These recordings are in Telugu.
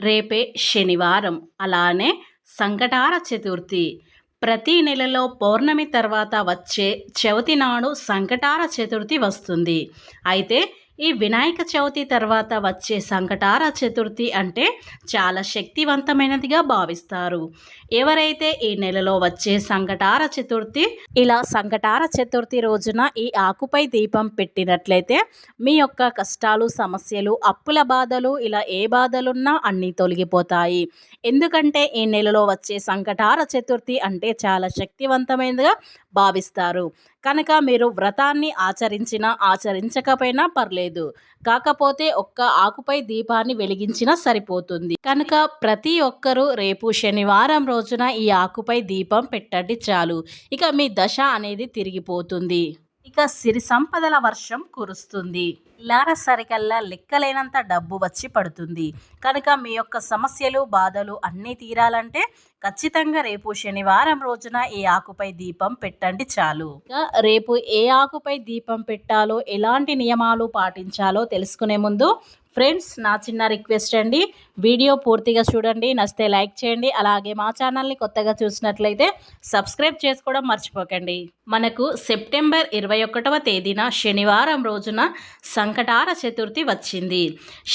రేపే శనివారం. అలానే సంకటార చతుర్థి. ప్రతి నెలలో పౌర్ణమి తర్వాత వచ్చే చవితి నాడు సంకటార చతుర్థి వస్తుంది. అయితే ఈ వినాయక చవితి తర్వాత వచ్చే సంకటార చతుర్థి అంటే చాలా శక్తివంతమైనదిగా భావిస్తారు. ఎవరైతే ఈ నెలలో వచ్చే సంకటార చతుర్థి ఇలా సంకటార చతుర్థి రోజున ఈ ఆకుపై దీపం పెట్టినట్లయితే మీ యొక్క కష్టాలు సమస్యలు అప్పుల బాధలు ఇలా ఏ బాధలున్నా అన్నీ తొలగిపోతాయి. ఎందుకంటే ఈ నెలలో వచ్చే సంకటార చతుర్థి అంటే చాలా శక్తివంతమైనదిగా భావిస్తారు. కనుక మీరు వ్రతాన్ని ఆచరించినా ఆచరించకపోయినా పర్లేదు. కాకపోతే ఒక్క ఆకుపై దీపాన్ని వెలిగించినా సరిపోతుంది. కనుక ప్రతి ఒక్కరూ రేపు శనివారం రోజున ఈ ఆకుపై దీపం పెట్టండి చాలు. ఇక మీ దశ అనేది తిరిగిపోతుంది. ఇక సిరి సంపదల వర్షం కురుస్తుంది. లార సరికల్లా లెక్కలేనంత డబ్బు వచ్చి పడుతుంది. కనుక మీ యొక్క సమస్యలు బాధలు అన్నీ తీరాలంటే ఖచ్చితంగా రేపు శనివారం రోజున ఈ ఆకుపై దీపం పెట్టండి చాలు. ఇక రేపు ఏ ఆకుపై దీపం పెట్టాలో ఎలాంటి నియమాలు పాటించాలో తెలుసుకునే ముందు ఫ్రెండ్స్ నా చిన్న రిక్వెస్ట్ అండి వీడియో పూర్తిగా చూడండి నచ్చితే లైక్ చేయండి అలాగే మా ఛానల్ని కొత్తగా చూసినట్లయితే సబ్స్క్రైబ్ చేసుకోవడం మర్చిపోకండి. మనకు సెప్టెంబర్ ఇరవై ఒకటవ తేదీన శనివారం రోజున సంకటార చతుర్థి వచ్చింది.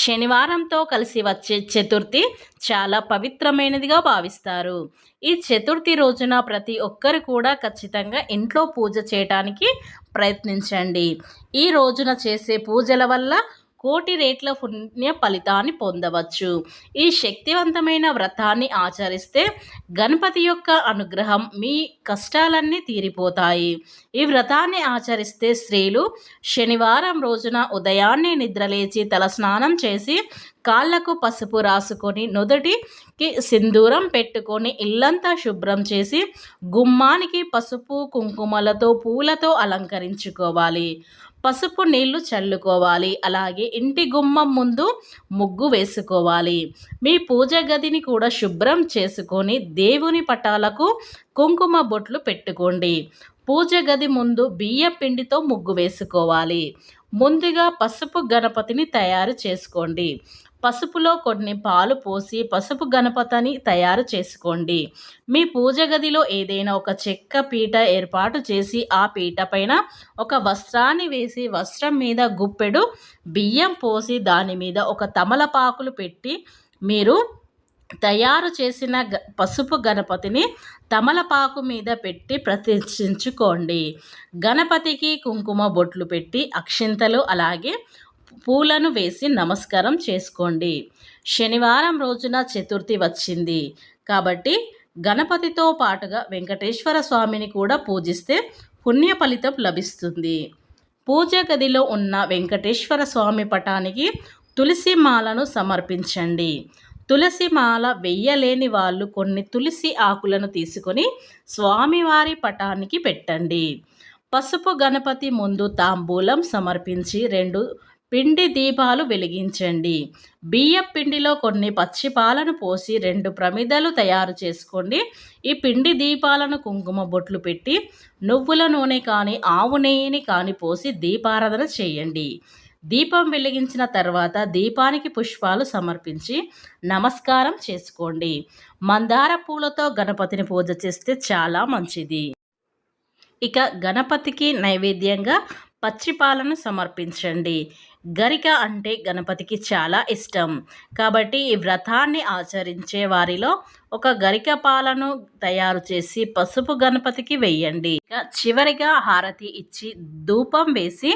శనివారంతో కలిసి వచ్చే చతుర్థి చాలా పవిత్రమైనదిగా భావిస్తారు. ఈ చతుర్థి రోజున ప్రతి ఒక్కరు కూడా ఖచ్చితంగా ఇంట్లో పూజ చేయటానికి ప్రయత్నించండి. ఈ రోజున చేసే పూజల వల్ల కోటి రేట్ల పుణ్య ఫలితాన్ని పొందవచ్చు. ఈ శక్తివంతమైన వ్రతాన్ని ఆచరిస్తే గణపతి యొక్క అనుగ్రహం మీ కష్టాలన్నీ తీరిపోతాయి. ఈ వ్రతాన్ని ఆచరిస్తే స్త్రీలు శనివారం రోజున ఉదయాన్నే నిద్రలేచి తలస్నానం చేసి కాళ్ళకు పసుపు రాసుకొని నుదుటికి సింధూరం పెట్టుకొని ఇల్లంతా శుభ్రం చేసి గుమ్మానికి పసుపు కుంకుమలతో పూలతో అలంకరించుకోవాలి. పసుపు నీళ్ళు చల్లుకోవాలి. అలాగే ఇంటి గుమ్మం ముందు ముగ్గు వేసుకోవాలి. మీ పూజ గదిని కూడా శుభ్రం చేసుకొని దేవుని పటాలకు కుంకుమ బొట్లు పెట్టుకోండి. పూజ గది ముందు బియ్య పిండితో ముగ్గు వేసుకోవాలి. ముందుగా పసుపు గణపతిని తయారు చేసుకోండి. పసుపులో కొన్ని పాలు పోసి పసుపు గణపతిని తయారు చేసుకోండి. మీ పూజ గదిలో ఏదైనా ఒక చెక్క పీట ఏర్పాటు చేసి ఆ పీట పైన ఒక వస్త్రాన్ని వేసి వస్త్రం మీద గుప్పెడు బియ్యం పోసి దాని మీద ఒక తమలపాకులు పెట్టి మీరు తయారు చేసిన పసుపు గణపతిని తమలపాకు మీద పెట్టి ప్రతిష్ఠించుకోండి. గణపతికి కుంకుమ బొట్లు పెట్టి అక్షింతలు అలాగే పూలను వేసి నమస్కారం చేసుకోండి. శనివారం రోజున చతుర్థి వచ్చింది. కాబట్టి గణపతితో పాటుగా వెంకటేశ్వర స్వామిని కూడా పూజిస్తే పుణ్య ఫలితం లభిస్తుంది. పూజ గదిలో ఉన్న వెంకటేశ్వర స్వామి పటానికి తులసి మాలను సమర్పించండి. తులసి మాల వెయ్యలేని వాళ్ళు కొన్ని తులసి ఆకులను తీసుకొని స్వామివారి పటానికి పెట్టండి. పసుపు గణపతి ముందు తాంబూలం సమర్పించి రెండు పిండి దీపాలు వెలిగించండి. బియ్యం పిండిలో కొన్ని పచ్చి పాలను పోసి రెండు ప్రమిదలు తయారు చేసుకోండి. ఈ పిండి దీపాలను కుంకుమ బొట్లు పెట్టి నువ్వుల నూనె కానీ ఆవు నెయ్యిని కానీ పోసి దీపారాధన చేయండి. దీపం వెలిగించిన తర్వాత దీపానికి పుష్పాలు సమర్పించి నమస్కారం చేసుకోండి. మందార పూలతో గణపతిని పూజ చేస్తే చాలా మంచిది. ఇక గణపతికి నైవేద్యంగా పచ్చిపాలను సమర్పించండి. గరిక అంటే గణపతికి చాలా ఇష్టం. కాబట్టి ఈ వ్రతాన్ని ఆచరించే వారిలో ఒక గరిక పాలను తయారు చేసి పసుపు గణపతికి వెయ్యండి చివరిగా హారతి ఇచ్చి ధూపం వేసి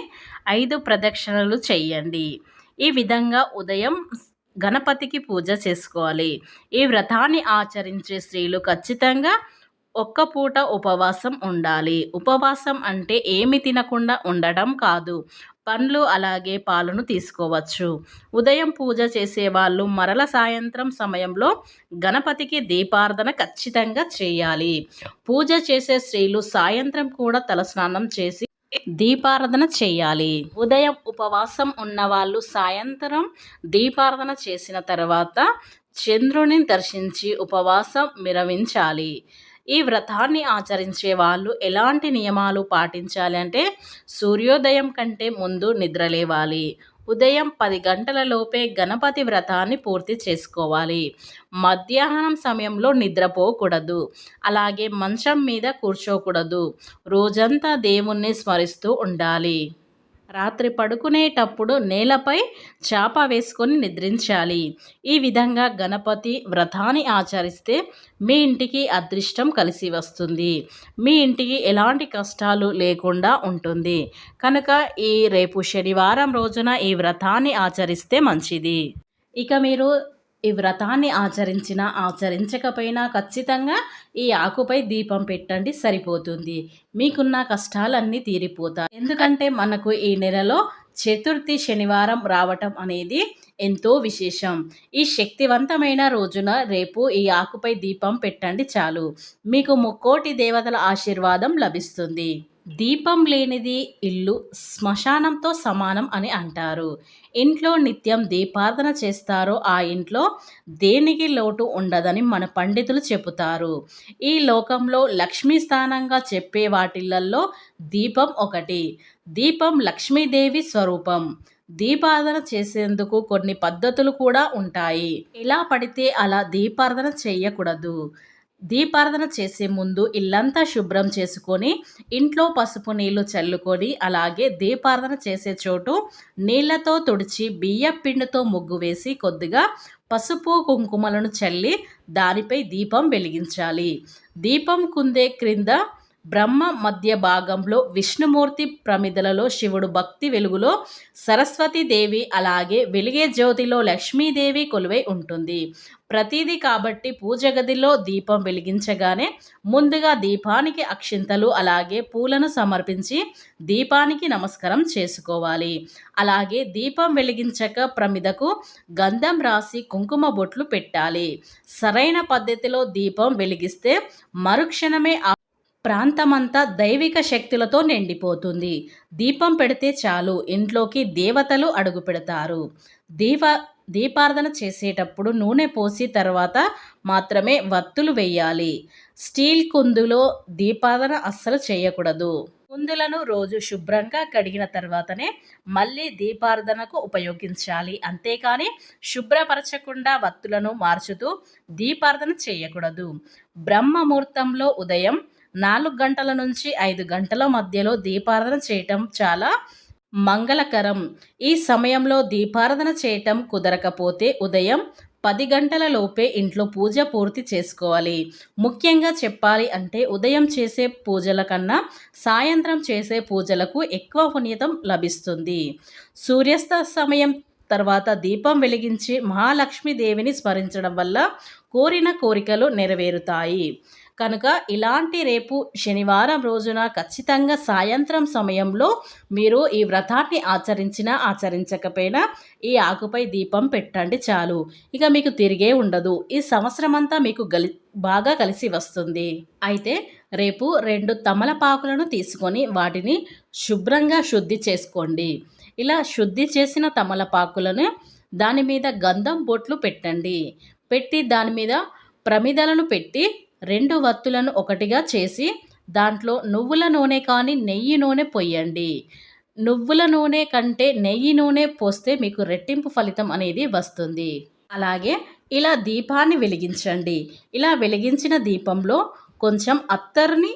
ఐదు ప్రదక్షిణలు చేయండి. ఈ విధంగా ఉదయం గణపతికి పూజ చేసుకోవాలి. ఈ వ్రతాన్ని ఆచరించే స్త్రీలు ఖచ్చితంగా ఒక్క పూట ఉపవాసం ఉండాలి. ఉపవాసం అంటే ఏమి తినకుండా ఉండడం కాదు. పండ్లు అలాగే పాలను తీసుకోవచ్చు. ఉదయం పూజ చేసేవాళ్ళు మరల సాయంత్రం సమయంలో గణపతికి దీపార్థన ఖచ్చితంగా చేయాలి. పూజ చేసే స్త్రీలు సాయంత్రం కూడా తలస్నానం చేసి దీపారాధన చేయాలి. ఉదయం ఉపవాసం ఉన్నవాళ్ళు సాయంత్రం దీపారాధన చేసిన తర్వాత చంద్రుని దర్శించి ఉపవాసం విరమించాలి ఈ వ్రతాన్ని ఆచరించే వాళ్ళు ఎలాంటి నియమాలు పాటించాలి అంటే సూర్యోదయం కంటే ముందు నిద్రలేవాలి. ఉదయం పది గంటల లోపే గణపతి వ్రతాన్ని పూర్తి చేసుకోవాలి. మధ్యాహ్నం సమయంలో నిద్రపోకూడదు. అలాగే మంచం మీద కూర్చోకూడదు. రోజంతా దేవుణ్ణి స్మరిస్తూ ఉండాలి. రాత్రి పడుకునేటప్పుడు నేలపై చాప వేసుకొని నిద్రించాలి. ఈ విధంగా గణపతి వ్రతాన్ని ఆచరిస్తే మీ ఇంటికి అదృష్టం కలిసి వస్తుంది. మీ ఇంటికి ఎలాంటి కష్టాలు లేకుండా ఉంటుంది. కనుక ఈ రేపు శనివారం రోజున ఈ వ్రతాన్ని ఆచరిస్తే మంచిది. ఇక మీరు ఈ వ్రతాన్ని ఆచరించినా ఆచరించకపోయినా ఖచ్చితంగా ఈ ఆకుపై దీపం పెట్టండి సరిపోతుంది. మీకున్న కష్టాలన్నీ తీరిపోతాయి. ఎందుకంటే మనకు ఈ నెలలో చతుర్థి శనివారం రావటం అనేది ఎంతో విశేషం. ఈ శక్తివంతమైన రోజున రేపు ఈ ఆకుపై దీపం పెట్టండి చాలు. మీకు ముక్కోటి దేవతల ఆశీర్వాదం లభిస్తుంది. దీపం లేనిది ఇల్లు శ్మశానంతో సమానం అని అంటారు. ఇంట్లో నిత్యం దీపార్థన చేస్తారో ఆ ఇంట్లో దేనికి లోటు ఉండదని మన పండితులు చెబుతారు. ఈ లోకంలో లక్ష్మీ స్థానంగా చెప్పే వాటిల్లల్లో దీపం ఒకటి. దీపం లక్ష్మీదేవి స్వరూపం. దీపార్థన చేసేందుకు కొన్ని పద్ధతులు కూడా ఉంటాయి. ఎలా పడితే అలా దీపార్థన చేయకూడదు. దీపారాధన చేసే ముందు ఇల్లంతా శుభ్రం చేసుకొని ఇంట్లో పసుపు నీళ్ళు చల్లుకొని అలాగే దీపారాధన చేసే చోటు నీళ్ళతో తుడిచి బియ్యపిండితో ముగ్గు వేసి కొద్దిగా పసుపు కుంకుమలను చల్లి దానిపై దీపం వెలిగించాలి. దీపం కుందే క్రింద బ్రహ్మ మధ్య భాగంలో విష్ణుమూర్తి ప్రమిదలలో శివుడు భక్తి వెలుగులో సరస్వతీదేవి అలాగే వెలిగే జ్యోతిలో లక్ష్మీదేవి కొలువై ఉంటుంది. ప్రతిదీ కాబట్టి పూజ గదిలో దీపం వెలిగించగానే ముందుగా దీపానికి అక్షింతలు అలాగే పూలను సమర్పించి దీపానికి నమస్కారం చేసుకోవాలి. అలాగే దీపం వెలిగించక ప్రమిదకు గంధం రాసి కుంకుమ బొట్లు పెట్టాలి. సరైన పద్ధతిలో దీపం వెలిగిస్తే మరుక్షణమే ప్రాంతమంతా దైవిక శక్తులతో నిండిపోతుంది. దీపం పెడితే చాలు ఇంట్లోకి దేవతలు అడుగు పెడతారు. దీప దీపార్థన చేసేటప్పుడు నూనె పోసి తర్వాత మాత్రమే వత్తులు వేయాలి. స్టీల్ కుందులో దీపార్థన అస్సలు చేయకూడదు. కుందులను రోజు శుభ్రంగా కడిగిన తర్వాతనే మళ్ళీ దీపార్థనకు ఉపయోగించాలి. అంతేకాని శుభ్రపరచకుండా వత్తులను మార్చుతూ దీపార్థన చేయకూడదు. బ్రహ్మముహూర్తంలో ఉదయం నాలుగు గంటల నుంచి ఐదు గంటల మధ్యలో దీపారాధన చేయటం చాలా మంగళకరం. ఈ సమయంలో దీపారాధన చేయటం కుదరకపోతే ఉదయం పది గంటల లోపే ఇంట్లో పూజ పూర్తి చేసుకోవాలి. ముఖ్యంగా చెప్పాలి అంటే ఉదయం చేసే పూజల కన్నా సాయంత్రం చేసే పూజలకు ఎక్కువ పుణ్యతం లభిస్తుంది. సూర్యాస్త సమయం తర్వాత దీపం వెలిగించి మహాలక్ష్మీదేవిని స్మరించడం వల్ల కోరిన కోరికలు నెరవేరుతాయి. కనుక ఇలాంటి రేపు శనివారం రోజున ఖచ్చితంగా సాయంత్రం సమయంలో మీరు ఈ వ్రతాన్ని ఆచరించినా ఆచరించకపోయినా ఈ ఆకుపై దీపం పెట్టండి చాలు. ఇక మీకు తిరిగే ఉండదు. ఈ సంవత్సరం అంతా మీకు గలి బాగా కలిసి వస్తుంది. అయితే రేపు రెండు తమలపాకులను తీసుకొని వాటిని శుభ్రంగా శుద్ధి చేసుకోండి. ఇలా శుద్ధి చేసిన తమలపాకులను దాని మీద గంధం బొట్లు పెట్టండి. పెట్టి దాని మీద ప్రమిదలను పెట్టి రెండు వత్తులను ఒకటిగా చేసి దాంట్లో నువ్వుల నూనె కానీ నెయ్యి నూనె పొయ్యండి నువ్వుల నూనె కంటే నెయ్యి నూనె పోస్తే మీకు రెట్టింపు ఫలితం అనేది వస్తుంది. అలాగే ఇలా దీపాన్ని వెలిగించండి. ఇలా వెలిగించిన దీపంలో కొంచెం అత్తర్ని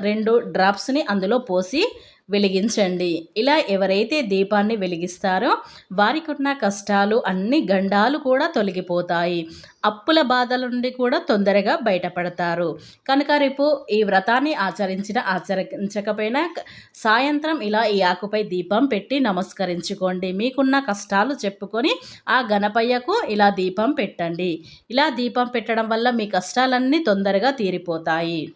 రెండు డ్రాప్స్ని అందులో పోసి వెలిగించండి. ఇలా ఎవరైతే దీపాన్ని వెలిగిస్తారో వారికి ఉన్న కష్టాలు అన్ని గండాలు కూడా తొలగిపోతాయి. అప్పుల బాధల నుండి కూడా తొందరగా బయటపడతారు. కనుక రేపు ఈ వ్రతాన్ని ఆచరించిన ఆచరించకపోయినా సాయంత్రం ఇలా ఈ ఆకుపై దీపం పెట్టి నమస్కరించుకోండి. మీకున్న కష్టాలు చెప్పుకొని ఆ గణపయ్యకు ఇలా దీపం పెట్టండి. ఇలా దీపం పెట్టడం వల్ల మీ కష్టాలన్నీ తొందరగా తీరిపోతాయి.